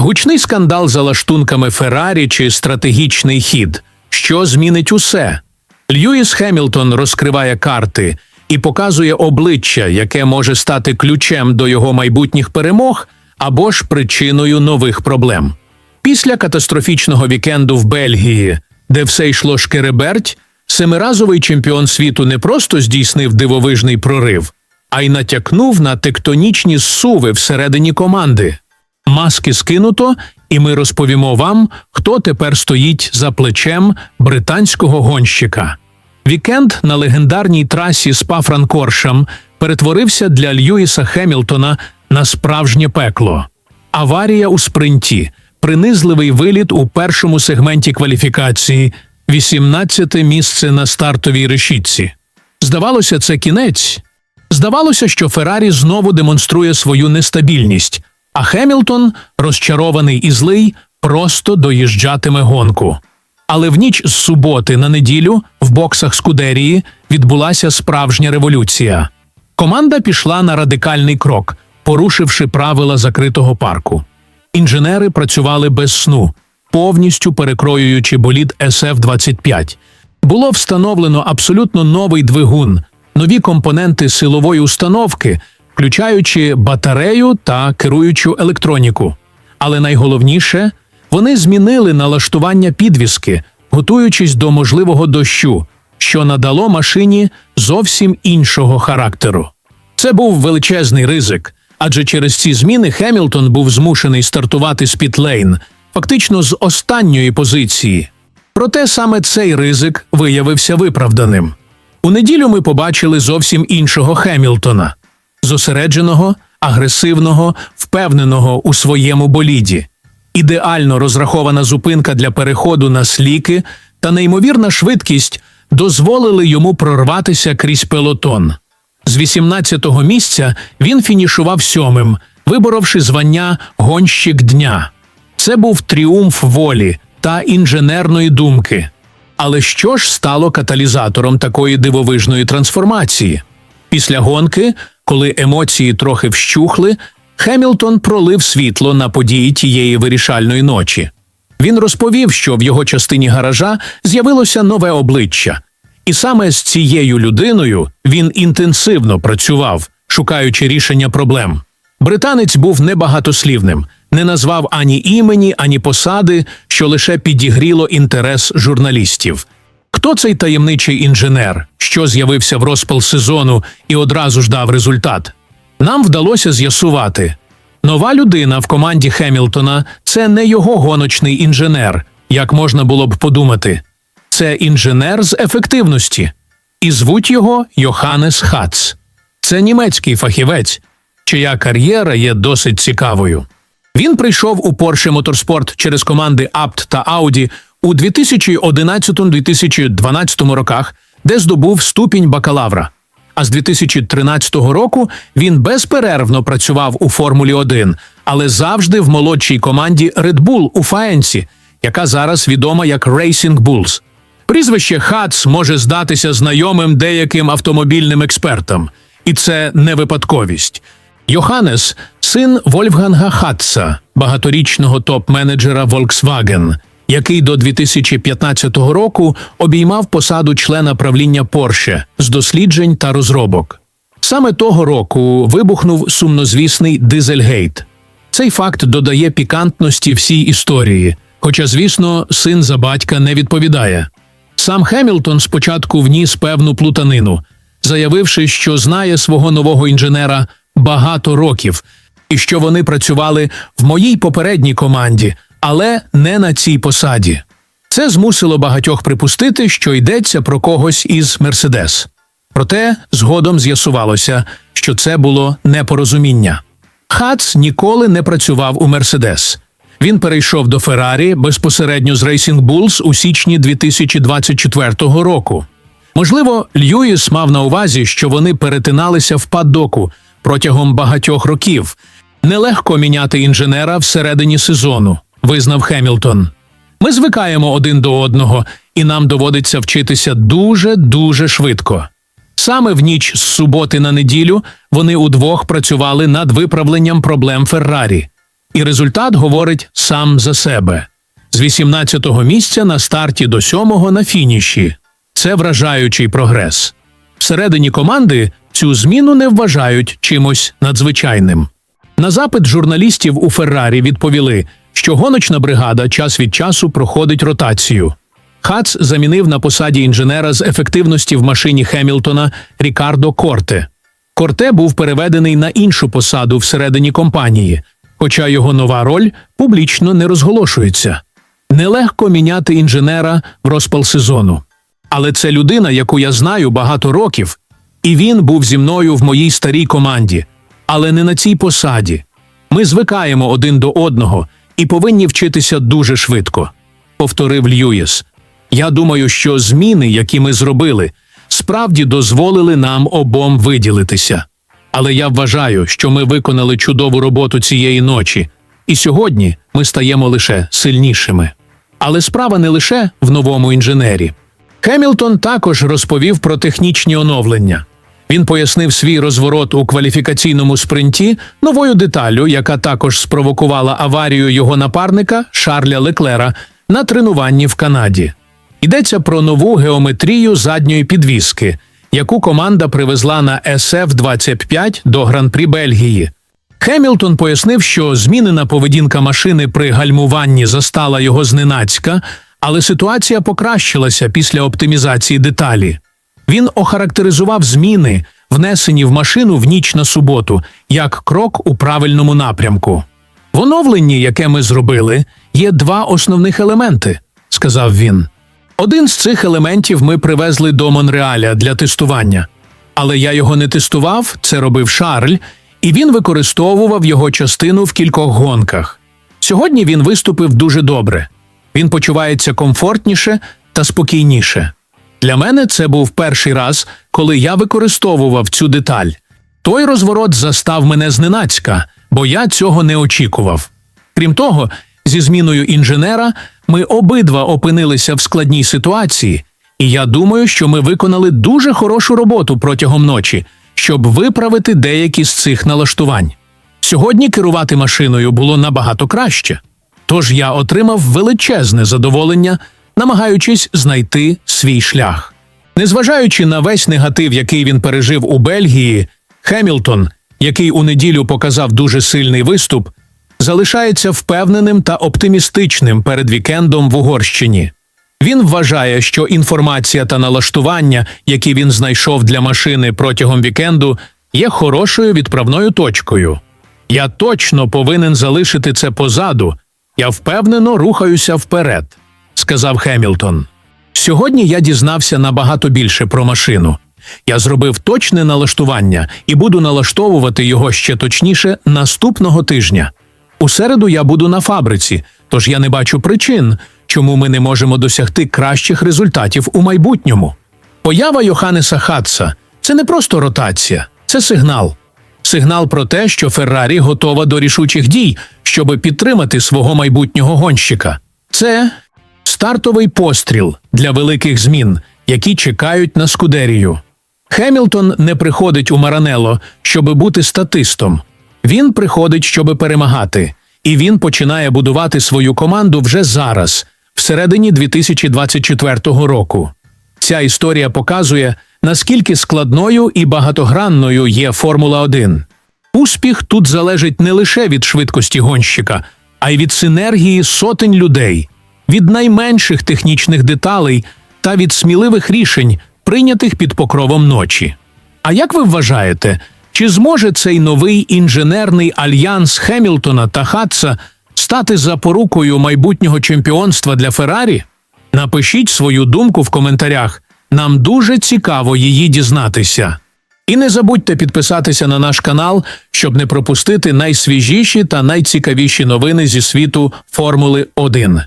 Гучний скандал за лаштунками Феррарі чи стратегічний хід, що змінить усе. Льюіс Хемілтон розкриває карти і показує обличчя, яке може стати ключем до його майбутніх перемог або ж причиною нових проблем. Після катастрофічного вікенду в Бельгії, де все йшло шкереберть, семиразовий чемпіон світу не просто здійснив дивовижний прорив, а й натякнув на тектонічні зсуви всередині команди. Маски скинуто, і ми розповімо вам, хто тепер стоїть за плечем британського гонщика. Вікенд на легендарній трасі Спа-Франкоршам перетворився для Льюіса Хемілтона на справжнє пекло. Аварія у спринті, принизливий виліт у першому сегменті кваліфікації, 18-те місце на стартовій решітці. Здавалося, це кінець. Здавалося, що Феррарі знову демонструє свою нестабільність, а Хемілтон, розчарований і злий, просто доїжджатиме гонку. Але в ніч з суботи на неділю в боксах Скудерії відбулася справжня революція. Команда пішла на радикальний крок, порушивши правила закритого парку. Інженери працювали без сну, повністю перекроюючи болід SF-25. Було встановлено абсолютно новий двигун, нові компоненти силової установки, включаючи батарею та керуючу електроніку. Але найголовніше, вони змінили налаштування підвіски, готуючись до можливого дощу, що надало машині зовсім іншого характеру. Це був величезний ризик, адже через ці зміни Хемілтон був змушений стартувати з пітлейн, фактично з останньої позиції. Проте саме цей ризик виявився виправданим. У неділю ми побачили зовсім іншого Хемілтона зосередженого, агресивного, впевненого у своєму боліді, ідеально розрахована зупинка для переходу на сліки та неймовірна швидкість дозволили йому прорватися крізь пелотон. З 18-го місця він фінішував сьомим, виборовши звання гонщик дня. Це був тріумф волі та інженерної думки. Але що ж стало каталізатором такої дивовижної трансформації? Після гонки, коли емоції трохи вщухли, Хемілтон пролив світло на події тієї вирішальної ночі. Він розповів, що в його частині гаража з'явилося нове обличчя, і саме з цією людиною він інтенсивно працював, шукаючи рішення проблем. Британець був небагатослівним, не назвав ані імені, ані посади, що лише підігріло інтерес журналістів. Хто цей таємничий інженер, що з'явився в розпал сезону і одразу ж дав результат? Нам вдалося з'ясувати. Нова людина в команді Хемілтона це не його гоночний інженер, як можна було б подумати. Це інженер з ефективності. І звуть його Йоханнес Хац. Це німецький фахівець, чия кар'єра є досить цікавою. Він прийшов у Porsche Motorsport через команди Abt та Audi у 2011-2012 роках, де здобув ступінь бакалавра. А з 2013 року він безперервно працював у Формулі 1, але завжди в молодшій команді Red Bull у Фаєнсі, яка зараз відома як Racing Bulls. Прізвище Хац може здатися знайомим деяким автомобільним експертам, і це не випадковість. Йоханнес – син Вольфганга Хатца, багаторічного топ-менеджера Volkswagen, який до 2015 року обіймав посаду члена правління Porsche з досліджень та розробок. Саме того року вибухнув сумнозвісний Дизельгейт. Цей факт додає пікантності всій історії, хоча, звісно, син за батька не відповідає. Сам Хемілтон спочатку вніс певну плутанину, заявивши, що знає свого нового інженера багато років, і що вони працювали в моїй попередній команді, але не на цій посаді. Це змусило багатьох припустити, що йдеться про когось із Мерседес. Проте згодом з'ясувалося, що це було непорозуміння. Хац ніколи не працював у Мерседес. Він перейшов до Феррарі безпосередньо з Racing Bulls у січні 2024 року. Можливо, Льюіс мав на увазі, що вони перетиналися в паддоку протягом багатьох років. Нелегко міняти інженера всередині сезону, визнав Хемілтон. Ми звикаємо один до одного, і нам доводиться вчитися дуже дуже швидко. Саме в ніч з суботи на неділю вони удвох працювали над виправленням проблем Феррарі. І результат говорить сам за себе. З 18-го місця на старті до 7-го на фініші. Це вражаючий прогрес. Всередині команди цю зміну не вважають чимось надзвичайним. На запит журналістів у Феррарі відповіли, що гоночна бригада час від часу проходить ротацію. Хац замінив на посаді інженера з ефективності в машині Хемілтона Рікардо Корте. Корте був переведений на іншу посаду всередині компанії, хоча його нова роль публічно не розголошується. Нелегко міняти інженера в розпал сезону. Але це людина, яку я знаю багато років, і він був зі мною в моїй старій команді, але не на цій посаді. Ми звикаємо один до одного і повинні вчитися дуже швидко, повторив Льюіс. Я думаю, що зміни, які ми зробили, справді дозволили нам обом виділитися. Але я вважаю, що ми виконали чудову роботу цієї ночі, і сьогодні ми стаємо лише сильнішими. Але справа не лише в новому інженері. Хемілтон також розповів про технічні оновлення. Він пояснив свій розворот у кваліфікаційному спринті новою деталлю, яка також спровокувала аварію його напарника Шарля Леклера на тренуванні в Канаді. Йдеться про нову геометрію задньої підвіски, яку команда привезла на SF-25 до Гран-прі Бельгії. Хемілтон пояснив, що змінена поведінка машини при гальмуванні застала його зненацька, але ситуація покращилася після оптимізації деталі. Він охарактеризував зміни, внесені в машину в ніч на суботу, як крок у правильному напрямку. В оновленні, яке ми зробили, є два основних елементи, сказав він. Один з цих елементів ми привезли до Монреаля для тестування. Але я його не тестував, це робив Шарль, і він використовував його частину в кількох гонках. Сьогодні він виступив дуже добре. Він почувається комфортніше та спокійніше. Для мене це був перший раз, коли я використовував цю деталь. Той розворот застав мене зненацька, бо я цього не очікував. Крім того, зі зміною інженера ми обидва опинилися в складній ситуації, і я думаю, що ми виконали дуже хорошу роботу протягом ночі, щоб виправити деякі з цих налаштувань. Сьогодні керувати машиною було набагато краще, тож я отримав величезне задоволення, намагаючись знайти свій шлях. Незважаючи на весь негатив, який він пережив у Бельгії, Хемілтон, який у неділю показав дуже сильний виступ, залишається впевненим та оптимістичним перед вікендом в Угорщині. Він вважає, що інформація та налаштування, які він знайшов для машини протягом вікенду, є хорошою відправною точкою. Я точно повинен залишити це позаду. Я впевнено рухаюся вперед, сказав Хемілтон. Сьогодні я дізнався набагато більше про машину. Я зробив точне налаштування і буду налаштовувати його ще точніше наступного тижня. У середу я буду на фабриці, тож я не бачу причин, чому ми не можемо досягти кращих результатів у майбутньому. Поява Йоханнеса Хатса це не просто ротація, це сигнал. Сигнал про те, що Феррарі готова до рішучих дій, щоби підтримати свого майбутнього гонщика. Це стартовий постріл для великих змін, які чекають на Скудерію. Хемілтон не приходить у Маранело, щоби бути статистом. Він приходить, щоби перемагати, і він починає будувати свою команду вже зараз, всередині 2024 року. Ця історія показує, наскільки складною і багатогранною є Формула 1. Успіх тут залежить не лише від швидкості гонщика, а й від синергії сотень людей, від найменших технічних деталей та від сміливих рішень, прийнятих під покровом ночі. А як ви вважаєте, чи зможе цей новий інженерний альянс Хемілтона та Хатса стати запорукою майбутнього чемпіонства для Феррарі? Напишіть свою думку в коментарях. Нам дуже цікаво її дізнатися. І не забудьте підписатися на наш канал, щоб не пропустити найсвіжіші та найцікавіші новини зі світу Формули 1.